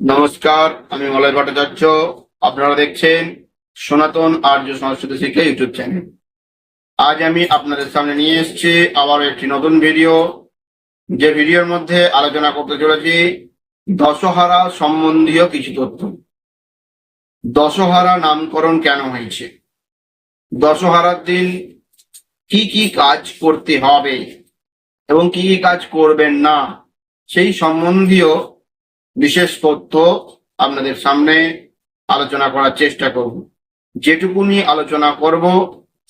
নমস্কার, আমি মলয় ভট্টাচার্য। আপনারা দেখছেন সনাতন আর্য সংস্কৃত শিক্ষা ইউটিউব চ্যানেল। আজ আমি আপনাদের সামনে নিয়ে এসেছি আবার একটি নতুন ভিডিও। যে ভিডিওর মধ্যে আলোচনা করতে চলেছি দশহারা সম্বন্ধীয় কিছু তথ্য। দশহারা নামকরণ কেন হয়েছে? দশহারার দিন কি কি কাজ করতে হবে এবং কি কি কাজ করবেন না, সেই সম্বন্ধীয় বিশেষ তথ্য আপনাদের সামনে আলোচনা করার চেষ্টা করব। যেটুকুনি আলোচনা করব,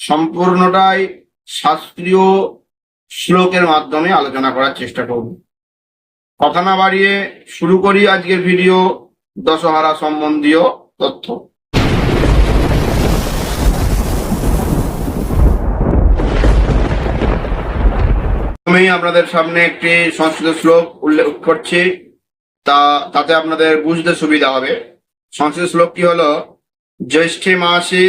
সম্পূর্ণটাই শাস্ত্রীয় শ্লোকের মাধ্যমে আলোচনা করার চেষ্টা করব। কথা না বাড়িয়ে শুরু করি আজকের ভিডিও দশহারা সম্বন্ধীয় তথ্য। আপনাদের সামনে একটি সংস্কৃত শ্লোক উল্লেখ করছি। তা, তাতে আপনাদের বুঝতে সুবিধা হবে। সংস্কৃত শ্লোকটি হলো জ্যৈষ্ঠে মাসে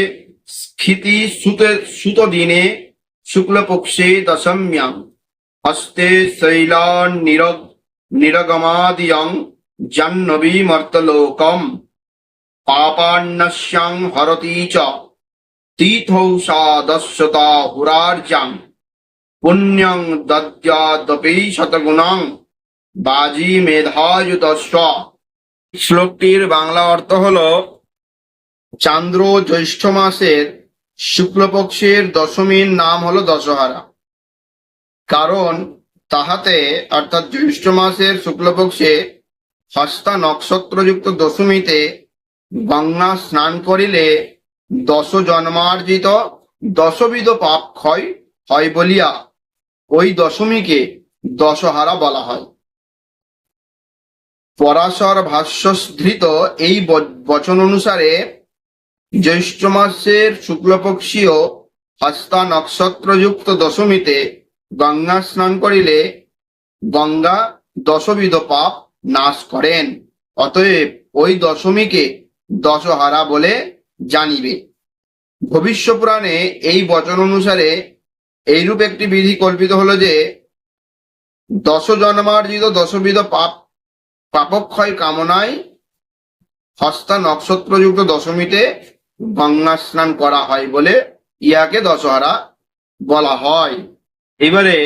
স্থিতি সুত সুত দিনে শুক্লপক্ষে দশম্যাং হস্তে শৈলান নিরগ, নিরগমাদিয়ং জাহ্নবী মর্তলোকম। পাপান্নস্যাং হরতি চ। তীর্থৌ সা দস্যতা হুরার্যাং পুণ্যং দদ্যাদপি শতগুণং। বাজি মেধাযুত শ্লোকটির বাংলা অর্থ হলো, চান্দ্র জ্যৈষ্ঠ মাসের শুক্লপক্ষের দশমীর নাম হলো দশহারা। কারণ তাহাতে, অর্থাৎ জ্যৈষ্ঠ মাসের শুক্লপক্ষে হস্তা নক্ষত্রযুক্ত দশমীতে গঙ্গা স্নান করিলে দশ জন্মার্জিত দশবিধ পাপ ক্ষয় হয় বলিয়া ওই দশমীকে দশহারা বলা হয়। পরাশর ভাষ্যধৃত এই বচন অনুসারে জ্যৈষ্ঠ মাসের শুক্লপক্ষীয় হস্তা নক্ষত্রযুক্ত দশমীতে গঙ্গা স্নান করিলে গঙ্গা দশবিধ পাপ নাশ করেন। অতএব ওই দশমীকে দশহারা বলে জানিবে। ভবিষ্য পুরাণে এই বচন অনুসারে এইরূপ একটি বিধি কল্পিত হলো যে দশ জন্মার্জিত দশবিধ পাপ পাপক্ষয় কামনায় হস্তা নক্ষত্রযুক্ত দশমীতে গঙ্গা স্নান করা হয় বলে ইয়াকে দশহারা বলা হয়। এবারে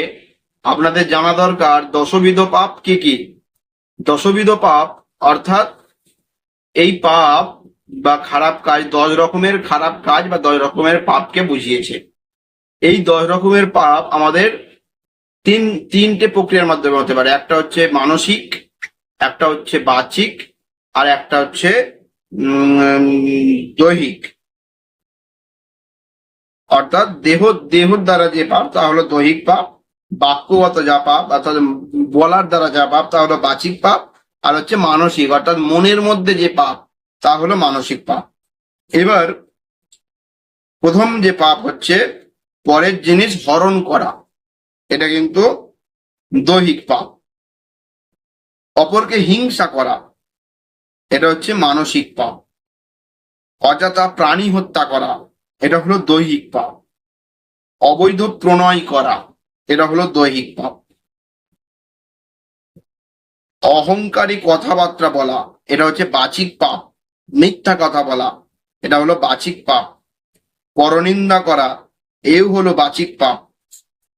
আপনাদের জানা দরকার, দশবিধ পাপ কি কি? দশবিধ পাপ অর্থাৎ এই পাপ বা খারাপ কাজ দশ রকমের খারাপ কাজ বা দশ রকমের পাপকে বুঝিয়েছে। এই দশ রকমের পাপ আমাদের তিন, তিনটে প্রক্রিয়ার মাধ্যমে হতে পারে। একটা হচ্ছে মানসিক একটা হচ্ছে বাচিক আর একটা হচ্ছে দৈহিক। অর্থাৎ দেহ, দেহর দ্বারা যে পাপ, তা হলো দৈহিক পাপ। বাক্যগত যা পাপ, অর্থাৎ বলার দ্বারা যা পাপ, তা হলো বাচিক পাপ। আর হচ্ছে মানসিক, অর্থাৎ মনের মধ্যে যে পাপ, তা হলো মানসিক পাপ। এবার প্রথম যে পাপ হচ্ছে, পরের জিনিস হরণ করা। এটা কিন্তু দৈহিক পাপ। অপরকে হিংসা করা। এটা হচ্ছে মানসিক পাপ। অযথা প্রাণী হত্যা করা, এটা হলো দৈহিক পাপ। অবৈধ প্রণয় করা, এটা হলো দৈহিক পাপ। অহংকারী কথাবার্তা বলা, এটা হচ্ছে বাচিক পাপ। মিথ্যা কথা বলা, এটা হলো বাচিক পাপ। পরনিন্দা করা, এও হলো বাচিক পাপ।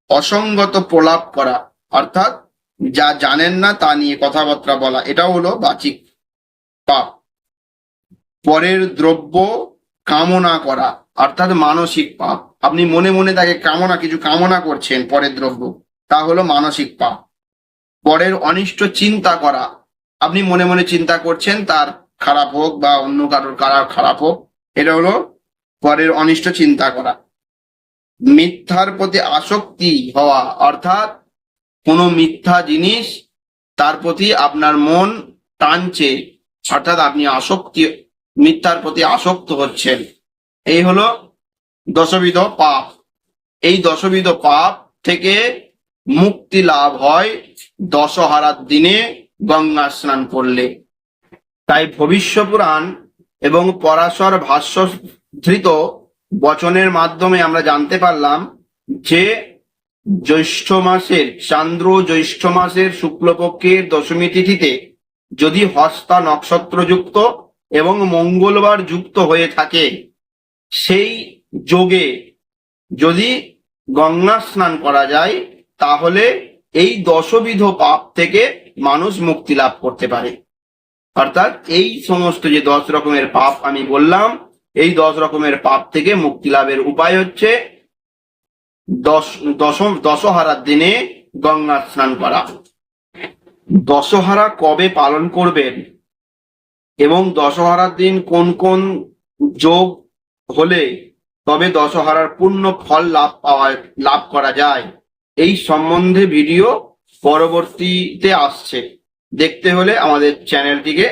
অসঙ্গত প্রলাপ করা, অর্থাৎ যা জানেন না তা নিয়ে কথাবার্তা বলা, এটাও হলো বাচিক পাপ। পরের দ্রব্য কামনা করা, অর্থাৎ মানসিক পাপ। আপনি মনে মনে তাকে কামনা, কিছু কামনা করছেন পরের দ্রব্য, তা হলো মানসিক পাপ। পরের অনিষ্ট চিন্তা করা, আপনি মনে মনে চিন্তা করছেন তার খারাপ হোক বা অন্য কারোর, কারার খারাপ হোক, এটা হলো পরের অনিষ্ট চিন্তা করা। মিথ্যার প্রতি আসক্তি হওয়া, অর্থাৎ কোনো মিথ্যা জিনিস তার প্রতি আপনার মন টানছে, অর্থাৎ আপনি আসক্তি, মিথ্যার প্রতি আসক্ত হচ্ছেন। এই হলো দশবিধ পাপ। এই দশবিধ পাপ থেকে মুক্তি লাভ হয় দশহারার দিনে গঙ্গা স্নান করলে। তাই ভবিষ্য পুরাণ এবং পরাশর ভাষ্য ধৃত বচনের মাধ্যমে আমরা জানতে পারলাম যে জ্যৈষ্ঠ মাসের, চান্দ্র জ্যৈষ্ঠ মাসের শুক্লপক্ষের দশমী তিথিতে যদি হস্তা নক্ষত্রযুক্ত এবং মঙ্গলবার যুক্ত হয়ে থাকে, সেই যোগে যদি গঙ্গা স্নান করা যায়, তাহলে এই দশবিধ পাপ থেকে মানুষ মুক্তি লাভ করতে পারে। অর্থাৎ এই সমস্ত যে দশ রকমের পাপ আমি বললাম, এই দশ রকমের পাপ থেকে মুক্তি লাভের উপায় হচ্ছে দশ, দশম দশহারার দিনে গঙ্গা স্নান করা। দশহারা কবে পালন করবেন? এবং দশহারার দিন কোন কোন যোগ হলে তবে দশহারার পূর্ণ ফল লাভ পাওয়া, লাভ করা যায়? এই সম্বন্ধে ভিডিও পরবর্তীতে আসছে। দেখতে হলে আমাদের চ্যানেলটিকে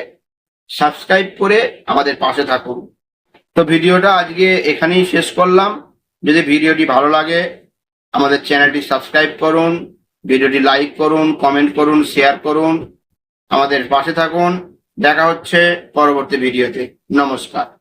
সাবস্ক্রাইব করে আমাদের পাশে থাকুন। তো ভিডিওটা আজকে এখানেই শেষ করলাম। যদি ভিডিওটি ভালো লাগে আমাদের চ্যানেলটি সাবস্ক্রাইব করুন, ভিডিওটি লাইক করুন, কমেন্ট করুন, শেয়ার করুন। আমাদের পাশে থাকুন। দেখা হচ্ছে পরবর্তী ভিডিওতে। নমস্কার।